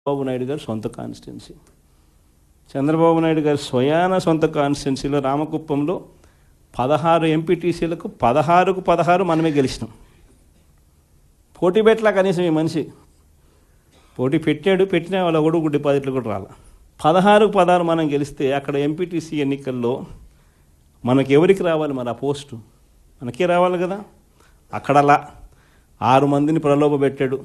చంద్రబాబు నాయుడు గారి సొంత కాన్స్టిట్యున్సీ. చంద్రబాబు నాయుడు గారి స్వయాన సొంత కాన్స్టిట్యున్సీలో రామకుప్పంలో పదహారు ఎంపీటీసీలకు పదహారుకు పదహారు మనమే గెలిచినాం. పోటీ పెట్టలా కనీసం ఈ మనిషి. పోటీ పెట్టాడు పెట్టిన వాళ్ళ కూడా డిపాజిట్లు కూడా రాల. పదహారుకు పదహారు మనం గెలిస్తే అక్కడ ఎంపీటీసీ ఎన్నికల్లో మనకి ఎవరికి రావాలి మరి ఆ పోస్టు? మనకే రావాలి కదా. అక్కడలా ఆరు మందిని ప్రలోభ పెట్టాడు.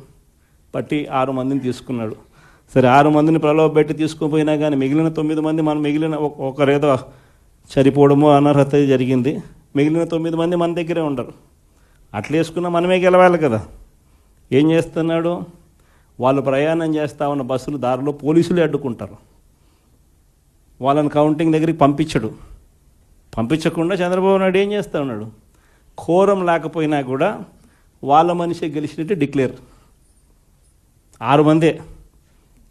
పట్టి ఆరు మందిని తీసుకున్నాడు. సరే ఆరు మందిని ప్రలోభ పెట్టి తీసుకుపోయినా కానీ మిగిలిన తొమ్మిది మంది మనం మిగిలిన ఒకరేదో చనిపోవడమో అనర్హత జరిగింది. మిగిలిన తొమ్మిది మంది మన దగ్గరే ఉండరు. అట్లా వేసుకున్నా మనమే గెలవాలి కదా. ఏం చేస్తున్నాడు? వాళ్ళు ప్రయాణం చేస్తా ఉన్న బస్సులు దారిలో పోలీసులు అడ్డుకుంటారు. వాళ్ళని కౌంటింగ్ దగ్గరికి పంపించడు. పంపించకుండా చంద్రబాబు నాయుడు ఏం చేస్తా ఉన్నాడు? కోరం లేకపోయినా కూడా వాళ్ళ మనిషి గెలిచినట్టు డిక్లేర్. ఆరు మందే.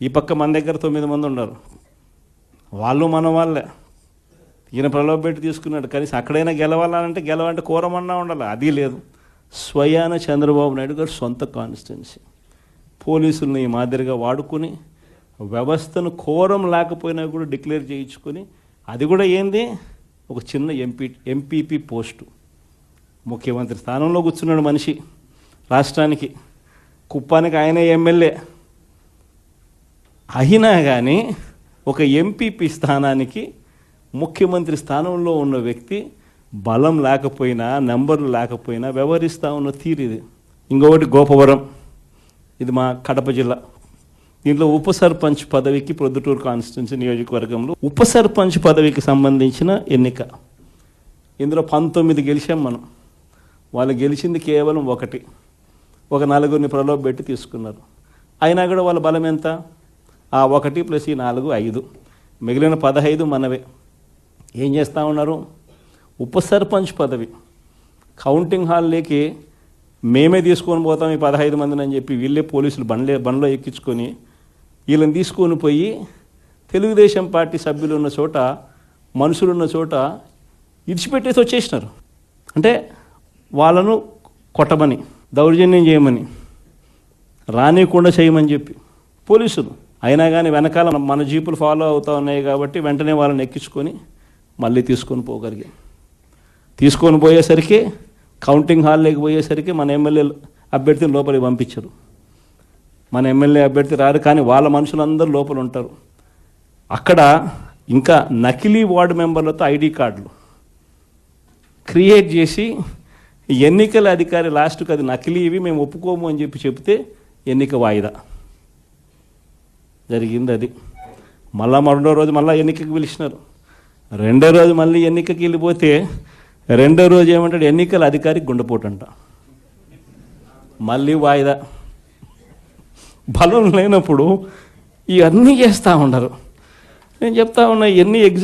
ఈ పక్క మన దగ్గర తొమ్మిది మంది ఉన్నారు. వాళ్ళు మన వాళ్ళే. ఈయన ప్రలోభ పెట్టి తీసుకున్నాడు. కనీసం అక్కడైనా గెలవాలంటే గెలవాలంటే కూరమన్నా ఉండాలి. అది లేదు. స్వయాన చంద్రబాబు నాయుడు గారు సొంత కాన్స్టిట్యున్సీ. పోలీసుల్ని ఈ మాదిరిగా వాడుకొని వ్యవస్థను కోరం లేకపోయినా కూడా డిక్లేర్ చేయించుకొని అది కూడా ఏంది? ఒక చిన్న ఎంపీ ఎంపీపీ పోస్టు. ముఖ్యమంత్రి స్థానంలో కూర్చున్నాడు మనిషి. రాష్ట్రానికి. కుప్పానికి ఆయనే ఎమ్మెల్యే. అయినా కానీ ఒక ఎంపీపీ స్థానానికి ముఖ్యమంత్రి స్థానంలో ఉన్న వ్యక్తి బలం లేకపోయినా నెంబర్లు లేకపోయినా వ్యవహరిస్తూ ఉన్న తీరు ఇది. ఇంకొకటి గోపవరం. ఇది మా కడప జిల్లా. దీంట్లో ఉప సర్పంచ్ పదవికి ప్రొద్దుటూరు కాన్స్టిట్యున్సీ నియోజకవర్గంలో ఉప సర్పంచ్ పదవికి సంబంధించిన ఎన్నిక. ఇందులో పంతొమ్మిది గెలిచాం మనం. వాళ్ళు గెలిచింది కేవలం ఒకటి. ఒక నలుగురిని ప్రలోభ పెట్టి తీసుకున్నారు. అయినా కూడా వాళ్ళ బలం ఎంత? ఆ ఒకటి ప్లస్ ఈ నాలుగు ఐదు. మిగిలిన పదహైదు మనవే. ఏం చేస్తూ ఉన్నారు? ఉప సర్పంచ్ పదవి. కౌంటింగ్ హాల్లోకి మేమే తీసుకొని పోతాం ఈ పదహైదు మందిని అని చెప్పి వీళ్ళే పోలీసులు బండ్లే బండ్లో ఎక్కించుకొని వీళ్ళని తీసుకొని పోయి తెలుగుదేశం పార్టీ సభ్యులు ఉన్న చోట మనుషులు ఉన్న చోట ఇడిచిపెట్టేసి వచ్చేసినారు. అంటే వాళ్ళను కొట్టమని దౌర్జన్యం చేయమని రానియకుండా చేయమని చెప్పి పోలీసులు అయినా కానీ వెనకాల మన జీపులు ఫాలో అవుతూ ఉన్నాయి కాబట్టి వెంటనే వాళ్ళని ఎక్కించుకొని మళ్ళీ తీసుకొని పోగలిగాం. తీసుకొని పోయేసరికి కౌంటింగ్ హాల్లోకి పోయేసరికి మన ఎమ్మెల్యే అభ్యర్థిని లోపలికి పంపించరు. మన ఎమ్మెల్యే అభ్యర్థి రారు కానీ వాళ్ళ మనుషులందరూ లోపల ఉంటారు. అక్కడ ఇంకా నకిలీ వార్డు మెంబర్లతో ఐడి కార్డులు క్రియేట్ చేసి ఎన్నికల అధికారి లాస్ట్కి అది నకిలీ ఇవి మేము ఒప్పుకోము అని చెప్పి చెప్తే ఎన్నిక వాయిదా. జరిగింది అది. మళ్ళా మరో రోజు మళ్ళీ ఎన్నికకి పిలిచినారు. రెండో రోజు మళ్ళీ ఎన్నికకి వెళ్ళిపోతే రెండో రోజు ఏమంటాడు? ఎన్నికల అధికారి గుండెపోటు అంట మళ్ళీ వాయిదా. బలం లేనప్పుడు ఇవన్నీ చేస్తూ ఉండరు. నేను చెప్తా ఉన్నా ఎన్ని ఎగ్జామ్